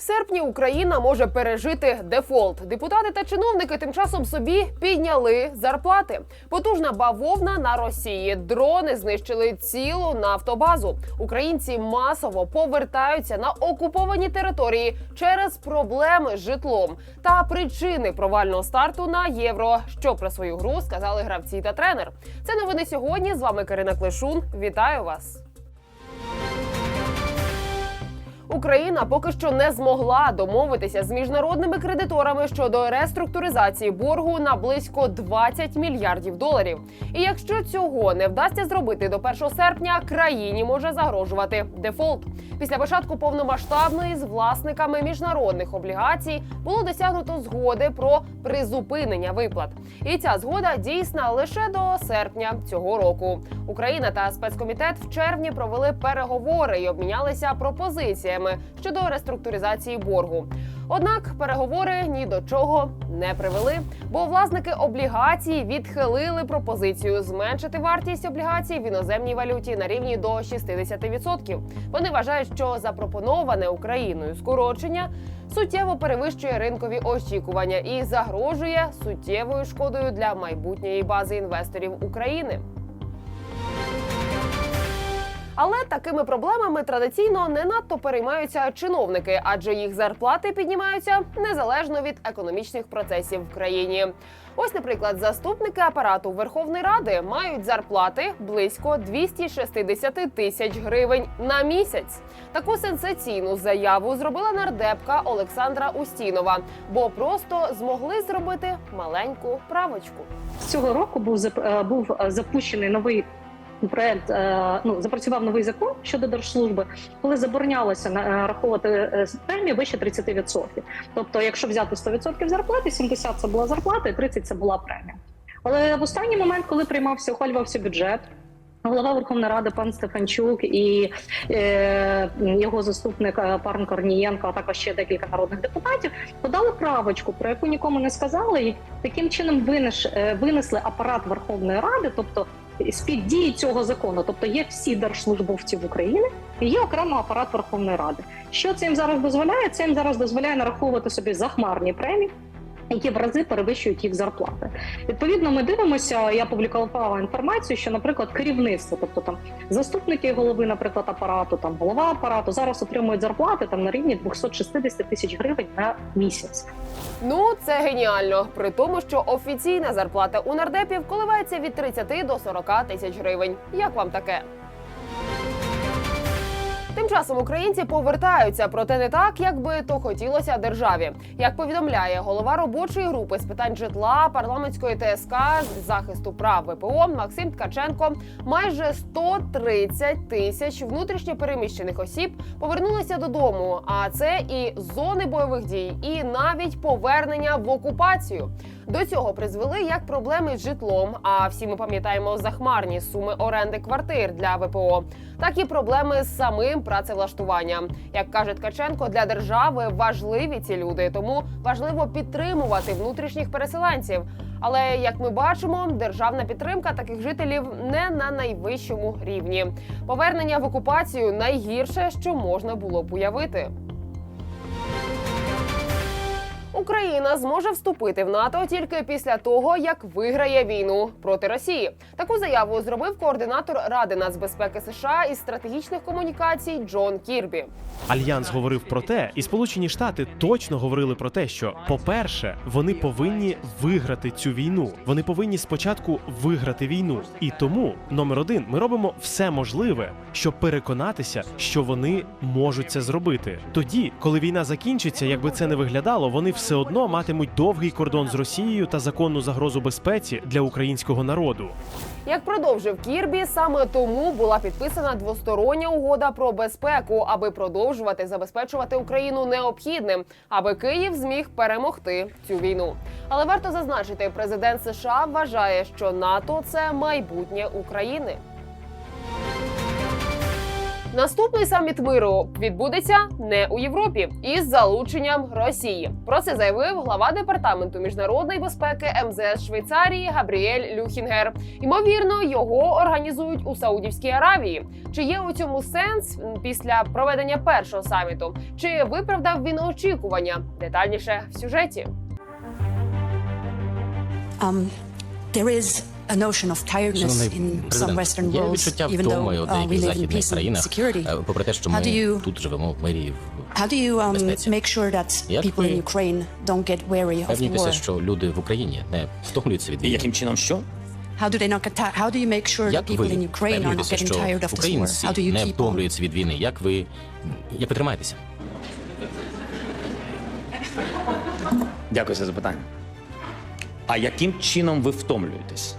В серпні Україна може пережити дефолт. Депутати та чиновники тим часом собі підняли зарплати. Потужна бавовна на Росії. Дрони знищили цілу нафтобазу. Українці масово повертаються на окуповані території через проблеми з житлом та причини провального старту на євро. Що про свою гру сказали гравці та тренер. Це новини сьогодні. З вами Карина Клишун. Вітаю вас. Україна поки що не змогла домовитися з міжнародними кредиторами щодо реструктуризації боргу на близько 20 мільярдів доларів. І якщо цього не вдасться зробити до 1 серпня, країні може загрожувати дефолт. Після початку повномасштабної з власниками міжнародних облігацій було досягнуто згоди про призупинення виплат. І ця згода дійсна лише до серпня цього року. Україна та спецкомітет в червні провели переговори і обмінялися пропозиціями щодо реструктуризації боргу. Однак переговори ні до чого не привели, бо власники облігацій відхилили пропозицію зменшити вартість облігацій в іноземній валюті на рівні до 60%. Вони вважають, що запропоноване Україною скорочення суттєво перевищує ринкові очікування і загрожує суттєвою шкодою для майбутньої бази інвесторів України. Але такими проблемами традиційно не надто переймаються чиновники, адже їх зарплати піднімаються незалежно від економічних процесів в країні. Ось, наприклад, заступники апарату Верховної Ради мають зарплати близько 260 тисяч гривень на місяць. Таку сенсаційну заяву зробила нардепка Олександра Устінова, бо просто змогли зробити маленьку правочку. Цього року був е, був е, запущений новий проект. е, Ну запрацював новий закон щодо держслужби, коли заборонялося е, рахувати е, премії вище 30%. Тобто, якщо взяти 100% зарплати, 70% це була зарплата, і 30% це була премія. Але в останній момент, коли приймався, ухвалювався бюджет. Голова Верховної Ради пан Стефанчук і е, його заступник пан Корнієнко, а також ще декілька народних депутатів подали правочку, про яку нікому не сказали, і таким чином винеш, винесли апарат Верховної Ради, тобто з під дії цього закону, тобто є всі держслужбовці в Україні і є окремо апарат Верховної Ради. Що це їм зараз дозволяє? Це їм зараз дозволяє нараховувати собі захмарні премії. Які в рази перевищують їх зарплати. Відповідно, ми дивимося. Я публікувала інформацію, що, наприклад, керівництво, тобто там заступники голови, наприклад, апарату, там голова апарату, зараз отримують зарплати там на рівні 260 тисяч гривень на місяць. Ну, це геніально. При тому, що офіційна зарплата у нардепів коливається від 30 до 40 тисяч гривень. Як вам таке? Часом українці повертаються, проте не так, як би то хотілося державі. Як повідомляє голова робочої групи з питань житла парламентської ТСК з захисту прав ВПО Максим Ткаченко, майже 130 тисяч внутрішньо переміщених осіб повернулися додому. А це і зони бойових дій, і навіть повернення в окупацію. До цього призвели як проблеми з житлом. А всі ми пам'ятаємо захмарні суми оренди квартир для ВПО, так і проблеми з самим працевлаштуванням. Як каже Ткаченко, для держави важливі ці люди, тому важливо підтримувати внутрішніх переселенців. Але як ми бачимо, державна підтримка таких жителів не на найвищому рівні. Повернення в окупацію найгірше, що можна було б уявити. Україна зможе вступити в НАТО тільки після того, як виграє війну проти Росії. Таку заяву зробив координатор Ради нацбезпеки США із стратегічних комунікацій Джон Кірбі. Альянс говорив про те, і Сполучені Штати точно говорили про те, що, по-перше, вони повинні виграти цю війну. Вони повинні спочатку виграти війну. І тому, номер один, ми робимо все можливе, щоб переконатися, що вони можуть це зробити. Тоді, коли війна закінчиться, якби це не виглядало, вони все одно матимуть довгий кордон з Росією та законну загрозу безпеці для українського народу. Як продовжив Кірбі, саме тому була підписана двостороння угода про безпеку, аби продовжувати забезпечувати Україну необхідним, аби Київ зміг перемогти цю війну. Але варто зазначити, президент США вважає, що НАТО це майбутнє України. Наступний саміт миру відбудеться не у Європі із залученням Росії. Про це заявив глава департаменту міжнародної безпеки МЗС Швейцарії Габріель Люхінгер. Ймовірно, його організують у Саудівській Аравії. Чи є у цьому сенс після проведення першого саміту? Чи виправдав він очікування? Детальніше в сюжеті. Um, there is a notion of tiredness in some Western є worlds, відчуття even втоми though у uh, we деяких live in західних peace and країнах, security. е, попри те, що How ми do you- тут живемо в мирі, в How do you um, безпеці. make sure that Як people ви in Ukraine don't get weary of the war? що люди в Україні не втомлюються від війни. яким чином що? How do they not get ti- How do you make sure that people in Ukraine are not getting tired of this war? How do you не keep on? втомлюються від війни? Як ви як ви тримаєтеся? Дякую за запитання. А яким чином ви втомлюєтесь?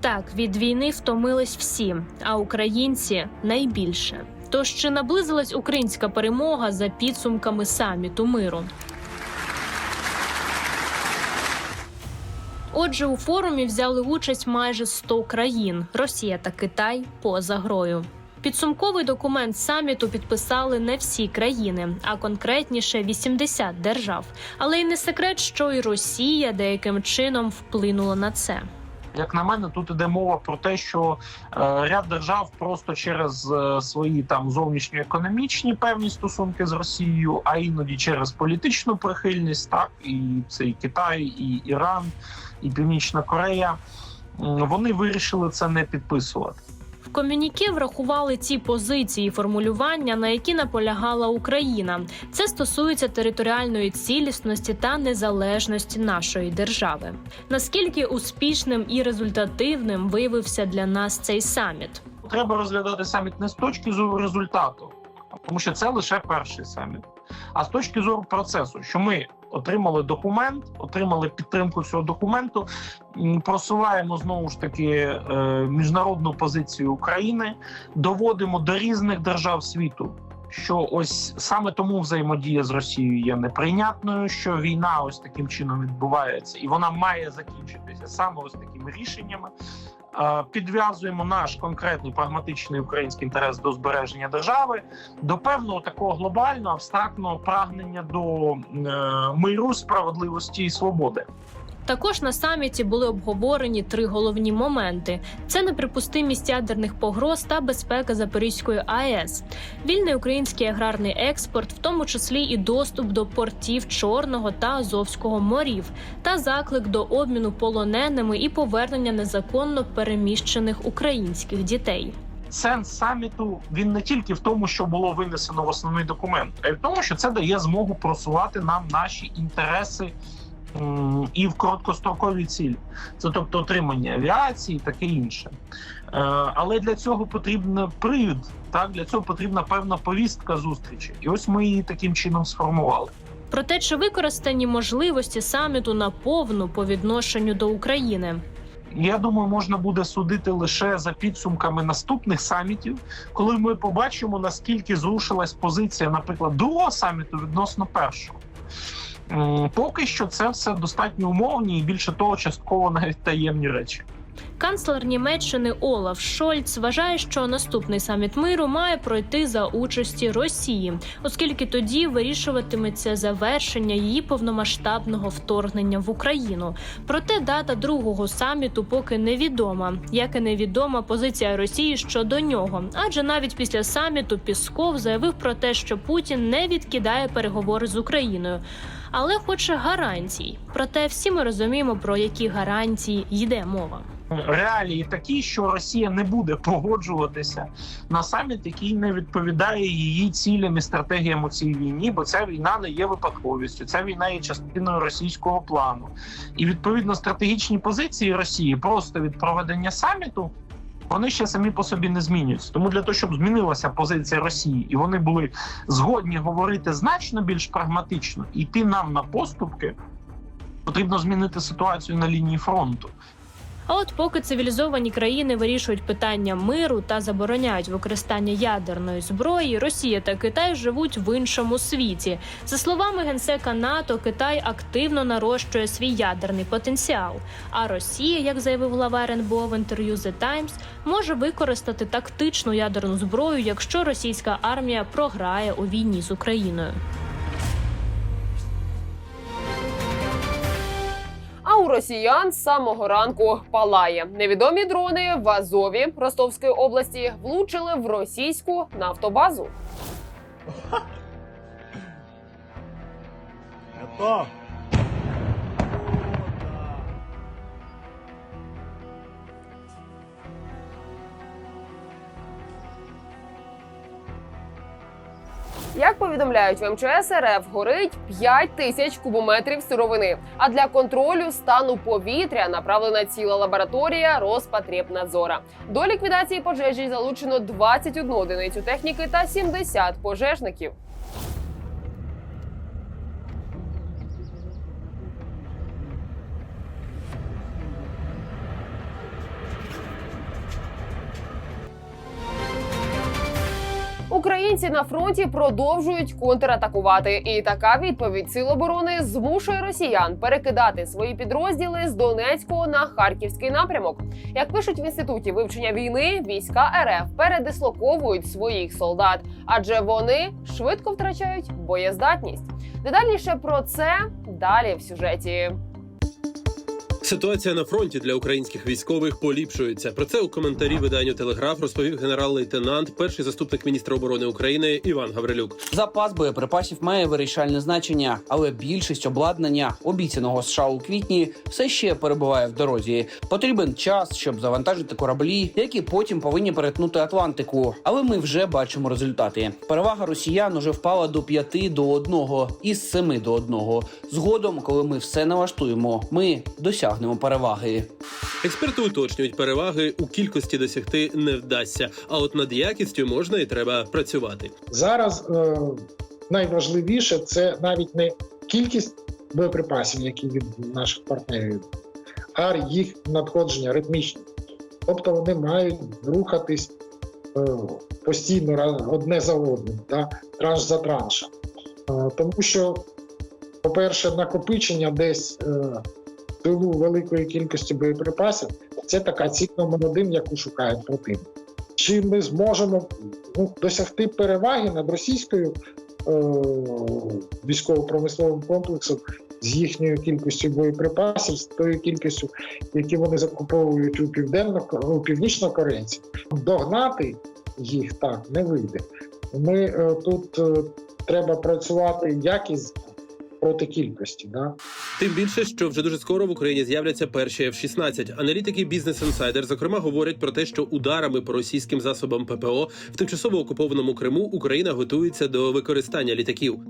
Так, від війни втомились всі, а українці найбільше. Тож чи наблизилась українська перемога за підсумками саміту миру? Отже, у форумі взяли участь майже 100 країн: Росія та Китай поза грою. Підсумковий документ саміту підписали не всі країни, а конкретніше 80 держав. Але й не секрет, що і Росія деяким чином вплинула на це. Як на мене, тут іде мова про те, що е, ряд держав просто через е, свої там зовнішньоекономічні певні стосунки з Росією, а іноді через політичну прихильність, так і це і Китай, і Іран, і Північна Корея. Вони вирішили це не підписувати. В комюніке врахували ті позиції формулювання, на які наполягала Україна. Це стосується територіальної цілісності та незалежності нашої держави. Наскільки успішним і результативним виявився для нас цей саміт? Треба розглядати саміт не з точки зору результату, тому що це лише перший саміт, а з точки зору процесу, що ми отримали документ, отримали підтримку цього документу, просуваємо знову ж таки е, міжнародну позицію України, доводимо до різних держав світу. Що ось саме тому взаємодія з Росією є неприйнятною, що війна ось таким чином відбувається, і вона має закінчитися саме ось такими рішеннями. Е, Підв'язуємо наш конкретний прагматичний український інтерес до збереження держави до певного такого глобального абстрактного прагнення до е, миру, справедливості і свободи. Також на саміті були обговорені три головні моменти: це неприпустимість ядерних погроз та безпека Запорізької АЕС, вільний український аграрний експорт, в тому числі і доступ до портів Чорного та Азовського морів, та заклик до обміну полоненими і повернення незаконно переміщених українських дітей. Сенс саміту він не тільки в тому, що було винесено в основний документ, а й в тому, що це дає змогу просувати нам наші інтереси і в короткостроковій цілі, це тобто отримання авіації, і таке інше. Е, Але для цього потрібен привід. Так для цього потрібна певна повістка зустрічі, і ось ми її таким чином сформували. Проте чи використані можливості саміту наповну по відношенню до України? Я думаю, можна буде судити лише за підсумками наступних самітів, коли ми побачимо наскільки зрушилась позиція, наприклад, другого саміту відносно першого. Поки що це все достатньо умовні і більше того, частково навіть таємні речі. Канцлер Німеччини Олаф Шольц вважає, що наступний саміт миру має пройти за участі Росії, оскільки тоді вирішуватиметься завершення її повномасштабного вторгнення в Україну. Проте дата другого саміту поки невідома, як і невідома позиція Росії щодо нього. Адже навіть після саміту Пісков заявив про те, що Путін не відкидає переговори з Україною. Але хоче гарантій. Проте всі ми розуміємо, про які гарантії йде мова. Реалії такі, що Росія не буде погоджуватися на саміт, який не відповідає її цілям і стратегіям у цій війні, бо ця війна не є випадковістю. Ця війна є частиною російського плану. І відповідно стратегічні позиції Росії просто від проведення саміту. Вони ще самі по собі не змінюються. Тому для того, щоб змінилася позиція Росії, і вони були згодні говорити значно більш прагматично, йти нам на поступки, потрібно змінити ситуацію на лінії фронту. А от поки цивілізовані країни вирішують питання миру та забороняють використання ядерної зброї, Росія та Китай живуть в іншому світі. За словами генсека НАТО, Китай активно нарощує свій ядерний потенціал. А Росія, як заявив глава РНБО в інтерв'ю The Times, може використати тактичну ядерну зброю, якщо російська армія програє у війні з Україною. У росіян з самого ранку палає. Невідомі дрони в Азові Ростовської області влучили в російську нафтобазу. Як повідомляють в МЧС РФ, горить 5 тисяч кубометрів сировини. А для контролю стану повітря направлена ціла лабораторія Роспотребнадзора. До ліквідації пожежі залучено 21 одиницю техніки та 70 пожежників. Українці на фронті продовжують контратакувати, і така відповідь Сил оборони змушує росіян перекидати свої підрозділи з Донецького на харківський напрямок. Як пишуть в інституті вивчення війни, війська РФ передислоковують своїх солдат, адже вони швидко втрачають боєздатність. Детальніше про це далі в сюжеті. Ситуація на фронті для українських військових поліпшується. Про це у коментарі виданню Телеграф розповів генерал-лейтенант, перший заступник міністра оборони України Іван Гаврилюк. Запас боєприпасів має вирішальне значення, але більшість обладнання, обіцяного США у квітні, все ще перебуває в дорозі. Потрібен час, щоб завантажити кораблі, які потім повинні перетнути Атлантику. Але ми вже бачимо результати. Перевага росіян уже впала до 5 до 1 із 7 до 1. Згодом, коли ми все налаштуємо, ми досягнемо переваги. Експерти уточнюють, переваги у кількості досягти не вдасться. А от над якістю можна і треба працювати. Зараз е, найважливіше це навіть не кількість боєприпасів, які від наших партнерів, а їх надходження ритмічні. Тобто вони мають рухатись е, постійно одне за одним, да? транш за траншем. Е, тому що, по-перше, накопичення десь е, в тилу великої кількості боєприпасів це така ціль номер яку шукає противник. Чи ми зможемо ну, досягти переваги над російською е, військово-промисловим комплексом з їхньою кількістю боєприпасів, з тою кількістю, які вони закуповують у південно у північно-корейців, догнати їх так не вийде. Ми е, тут е, треба працювати якість проти кількості. Да? Тим більше, що вже дуже скоро в Україні з'являться перші F-16. Аналітики Business Insider, зокрема, говорять про те, що ударами по російським засобам ППО в тимчасово окупованому Криму Україна готується до використання літаків.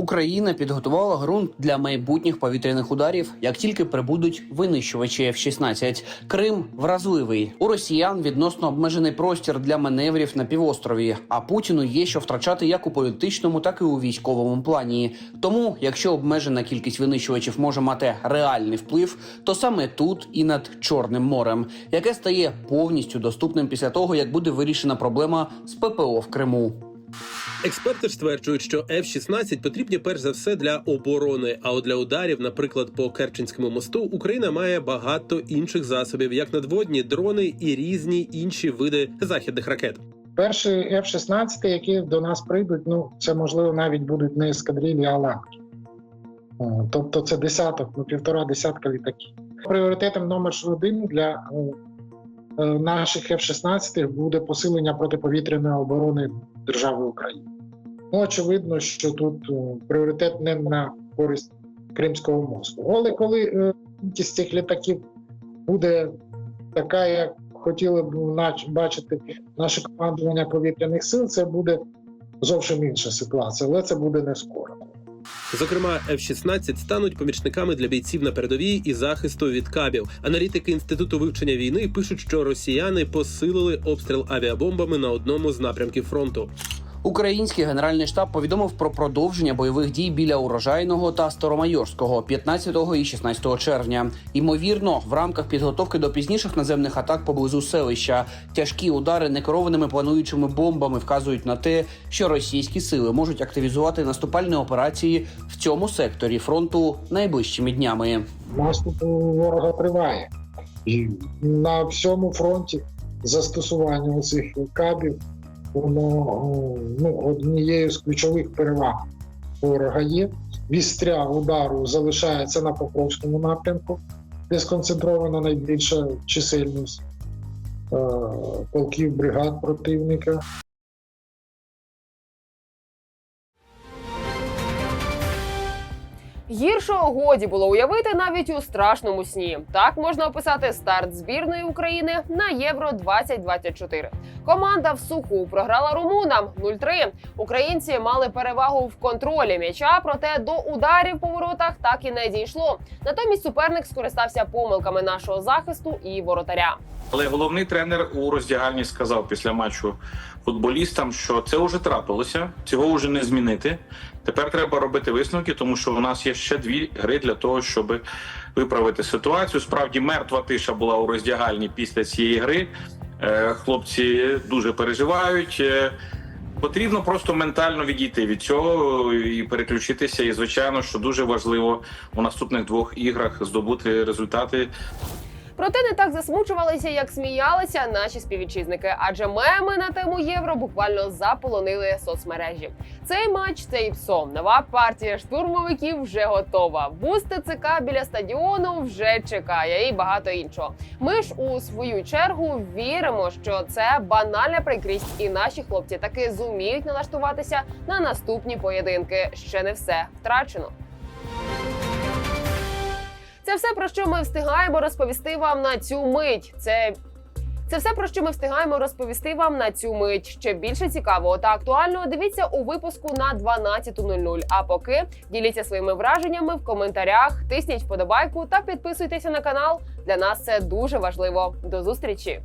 Україна підготувала ґрунт для майбутніх повітряних ударів, як тільки прибудуть винищувачі F-16. Крим вразливий у росіян відносно обмежений простір для маневрів на півострові. А Путіну є що втрачати як у політичному, так і у військовому плані. Тому, якщо обмежена кількість винищувачів може мати реальний вплив, то саме тут і над Чорним морем, яке стає повністю доступним після того, як буде вирішена проблема з ППО в Криму. Експерти ж стверджують, що F-16 потрібні перш за все для оборони. А от для ударів, наприклад, по Керченському мосту, Україна має багато інших засобів, як надводні дрони і різні інші види західних ракет. Перші F-16, які до нас прийдуть, ну це можливо навіть будуть не ескадрилі, а ланки. Тобто це десяток, ну півтора десятка літаків. Пріоритетом номер один для е, е, наших F-16 буде посилення протиповітряної оборони держави України. Ну, очевидно, що тут е, пріоритет не на користь Кримського мосту. Але коли е, кількість цих літаків буде така, як хотіли б бачити наше командування повітряних сил, це буде зовсім інша ситуація, але це буде не скоро. Зокрема, F-16 стануть помічниками для бійців на передовій і захисту від кабів. Аналітики інституту вивчення війни пишуть, що росіяни посилили обстріл авіабомбами на одному з напрямків фронту. Український генеральний штаб повідомив про продовження бойових дій біля урожайного та старомайорського 15 і 16 червня. Ймовірно, в рамках підготовки до пізніших наземних атак поблизу селища тяжкі удари некерованими плануючими бомбами вказують на те, що російські сили можуть активізувати наступальні операції в цьому секторі фронту найближчими днями. Наступ ворога триває. І на всьому фронті застосування цих кабів воно ну, однією з ключових переваг ворога є. Вістря удару залишається на Покровському напрямку, де сконцентрована найбільша чисельність е, полків бригад противника. Гіршого годі було уявити навіть у страшному сні. Так можна описати старт збірної України на Євро 2024 Команда в суху програла румунам 0-3. Українці мали перевагу в контролі м'яча, проте до ударів по воротах так і не дійшло. Натомість суперник скористався помилками нашого захисту і воротаря. Але головний тренер у роздягальні сказав після матчу футболістам, що це вже трапилося, цього вже не змінити. Тепер треба робити висновки, тому що у нас є ще дві гри для того, щоб виправити ситуацію. Справді мертва тиша була у роздягальні після цієї гри. Е, Хлопці дуже переживають. Е, Потрібно просто ментально відійти від цього і переключитися. І звичайно, що дуже важливо у наступних двох іграх здобути результати Проте не так засмучувалися, як сміялися наші співвітчизники, адже меми на тему євро буквально заполонили соцмережі. Цей матч це і псом. Нова партія штурмовиків вже готова. Бус ТЦК біля стадіону вже чекає і багато іншого. Ми ж у свою чергу віримо, що це банальна прикрість, і наші хлопці таки зуміють налаштуватися на наступні поєдинки. Ще не все втрачено. Це все про що ми встигаємо розповісти вам на цю мить. Це це все про що ми встигаємо розповісти вам на цю мить. Ще більше цікавого та актуального дивіться у випуску на 12.00. А поки діліться своїми враженнями в коментарях, тисніть вподобайку та підписуйтеся на канал. Для нас це дуже важливо. До зустрічі!